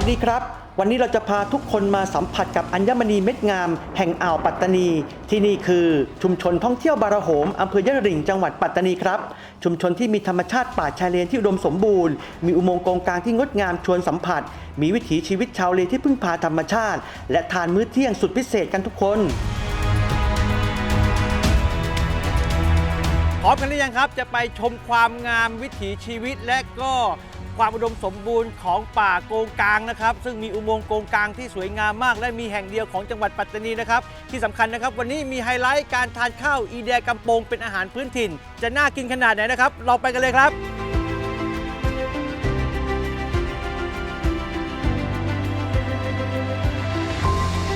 สดีครับ วันนี้เราจะพาทุกคนมาสัมผัสกับอัญมณีเม็ดงาม แห่งอ่าวปัตตานี ที่นี่คือชุมชนท่องเที่ยวบาระโหมอำเภอยะริงจังหวัดปัตตานีครับ ชุมชนที่มีธรรมชาติป่าชายเลนที่อุดมสมบูรณ์ มีอุโมงค์กงกลางที่งดงามชวนสัมผัส มีวิถีชีวิตชาวเลที่พึ่งพาธรรมชาติ และทานมื้อเที่ยงสุดพิเศษกันทุกคนพร้อมกันหรือยังครับ จะไปชมความงามวิถีชีวิตและก็ ความอุดมสมบูรณ์ของป่าโกงกลางนะครับ ซึ่งมีอุโมงค์โกงกลางที่สวยงามมาก และมีแห่งเดียวของจังหวัดปัตตานีนะครับ ที่สำคัญนะครับ วันนี้มีไฮไลท์การทานข้าวอีแดกำปงเป็นอาหารพื้นถิ่น จะน่ากินขนาดไหนนะครับ เราไปกันเลยครับ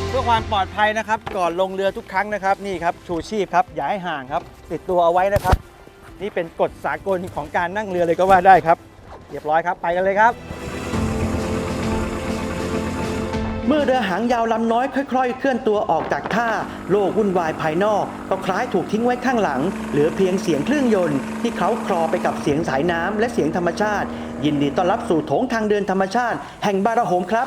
เพื่อความปลอดภัยนะครับก่อนลงเรือทุกครั้งนะครับนี่ครับชูชีพครับอย่าให้ห่างครับ ติดตัวเอาไว้นะครับ นี่เป็นกฎสากลของการนั่งเรือเลยก็ว่าได้ครับ เรียบร้อยครับ ไปกันเลยครับ เมื่อเรือหางยาวลำน้อยค่อยๆ เคลื่อนตัวออกจากท่าโลกวุ่นวายภายนอก ก็คล้ายถูกทิ้งไว้ข้างหลัง เหลือเพียงเสียงเครื่องยนต์ที่เขาคลอไปกับเสียงสายน้ำและเสียงธรรมชาติ ยินดีต้อนรับสู่โถงทางเดินธรรมชาติ แห่งบาระโหมครับ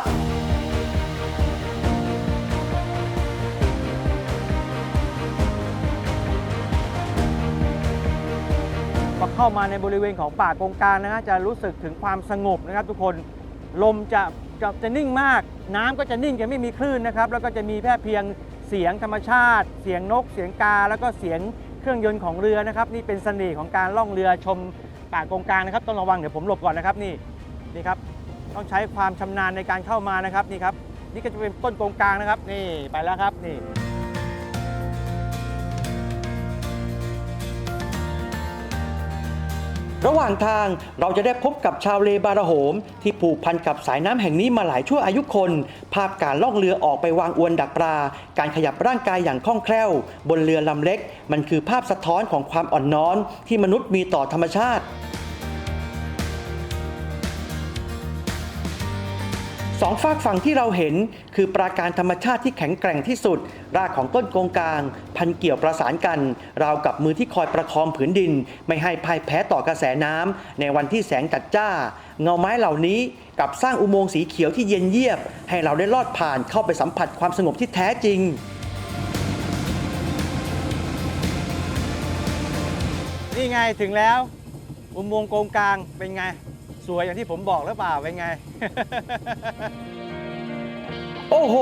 เข้ามาในบริเวณของป่าโกงกลางนะฮะจะรู้สึกถึงความสงบนะครับ ทุกคนลมจะจะจะนิ่งมาก น้ำก็จะนิ่งจะไม่มีคลื่นนะครับ แล้วก็จะมีแค่เพียงเสียงธรรมชาติ เสียงนก เสียงกา แล้วก็เสียงเครื่องยนต์ของเรือนะครับ นี่เป็นเสน่ห์ของการล่องเรือชมป่าโกงกลางนะครับต้องระวังเดี๋ยวผมหลบก่อนนะครับนี่นี่ครับต้องใช้ความชำนาญในการเข้ามานะครับนี่ครับนี่ก็จะเป็นต้นโกงกลางนะครับ นี่ไปแล้วครับนี่ ระหว่างทางเราจะได้พบกับชาวเลบาระโหม ที่ผูกพันกับสายน้ำแห่งนี้มาหลายชั่วอายุคน ภาพการล่องเรือออกไปวางอวนดักปลา การขยับร่างกายอย่างคล่องแคล่ว บนเรือลำเล็ก มันคือภาพสะท้อนของความอ่อนน้อมที่มนุษย์มีต่อธรรมชาติ สองฝากฝั่งที่เราเห็น คือปราการธรรมชาติที่แข็งแกร่งที่สุด รากของต้นโกงกลาง พันเกี่ยวประสานกัน ราวกับมือที่คอยประคองผืนดิน ไม่ให้พ่ายแพ้ต่อกระแสน้ำในวันที่แสงจัดจ้า เงาไม้เหล่านี้กับสร้างอุโมงค์สีเขียวที่เย็นเยียบ ให้เราได้ลอดผ่านเข้าไปสัมผัสความสงบที่แท้จริงนี่ไงถึงแล้ว อุโมงค์โกงกลางเป็นไง สวยอย่างที่ผมบอกหรือเปล่าเป็นไง โอ้โห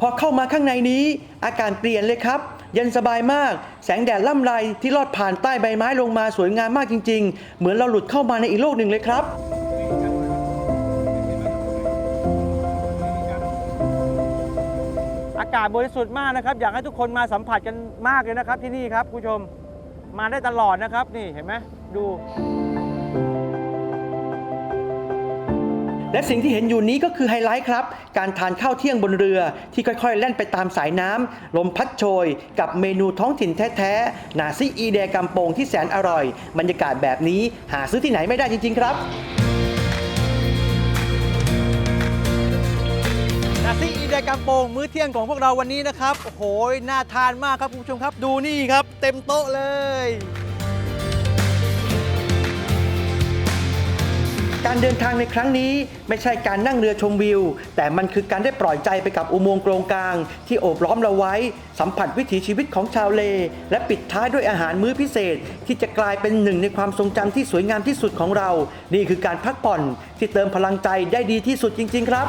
พอเข้ามาข้างในนี้ อากาศเปลี่ยนเลยครับ เย็นสบายมาก แสงแดดล่ำไรที่ลอดผ่านใต้ใบไม้ลงมาสวยงามมากจริง ๆ เหมือนเราหลุดเข้ามาในอีกโลกหนึ่งเลยครับ อากาศบริสุทธิ์มากนะครับ อยากให้ทุกคนมาสัมผัสกันมากเลยนะครับที่นี่ครับคุณผู้ชมมาได้ตลอดนะครับนี่เห็นไหมดู และสิ่งที่เห็นอยู่นี้ก็คือไฮไลท์ครับ การทานข้าวเที่ยงบนเรือที่ค่อยๆ แล่นไปตามสายน้ำลมพัดโชย กับเมนูท้องถิ่นแท้ๆ นาซิอีแดกำปงที่แสนอร่อย บรรยากาศแบบนี้หาซื้อที่ไหนไม่ได้จริงๆครับนาซีอีเดกัมโปงมื้อเที่ยงของพวกเราวันนี้นะครับ โอ้โห น่าทานมากครับคุณผู้ชมครับ ดูนี่ครับ เต็มโต๊ะเลย เดินทางในครั้งนี้ไม่ใช่การนั่งเรือชมวิว แต่มันคือการได้ปล่อยใจไปกับอุโมงค์โกรงกลาง ที่โอบล้อมเราไว้ สัมผัสวิถีชีวิตของชาวเล และปิดท้ายด้วยอาหารมื้อพิเศษ ที่จะกลายเป็นหนึ่งในความทรงจำที่สวยงามที่สุดของเรา นี่คือการพักผ่อนที่เติมพลังใจได้ดีที่สุดจริง ๆ ครับ